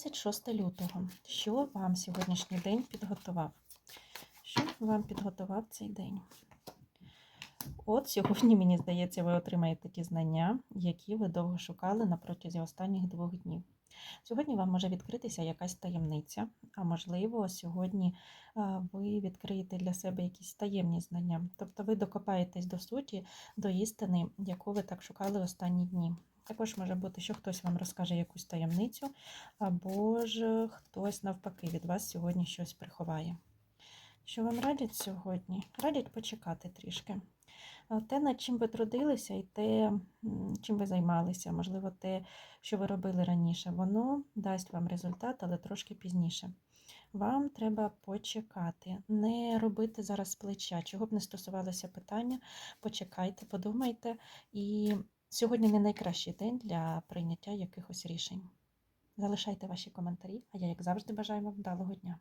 26 лютого. Що вам сьогоднішній день підготував? Що вам підготував цей день? От сьогодні, мені здається, ви отримаєте ті знання, які ви довго шукали на протязі останніх двох днів. Сьогодні вам може відкритися якась таємниця, а можливо, сьогодні ви відкриєте для себе якісь таємні знання. Тобто ви докопаєтесь до суті, до істини, яку ви так шукали останні дні. Також може бути, що хтось вам розкаже якусь таємницю, або ж хтось навпаки від вас сьогодні щось приховає. Що вам радять сьогодні? Радять почекати трішки. Те, над чим ви трудилися, і те, чим ви займалися, можливо, те, що ви робили раніше, воно дасть вам результат, але трошки пізніше. Вам треба почекати, не робити зараз плеча, чого б не стосувалося питання, почекайте, подумайте. І сьогодні не найкращий день для прийняття якихось рішень. Залишайте ваші коментарі, а я, як завжди, бажаю вам вдалого дня.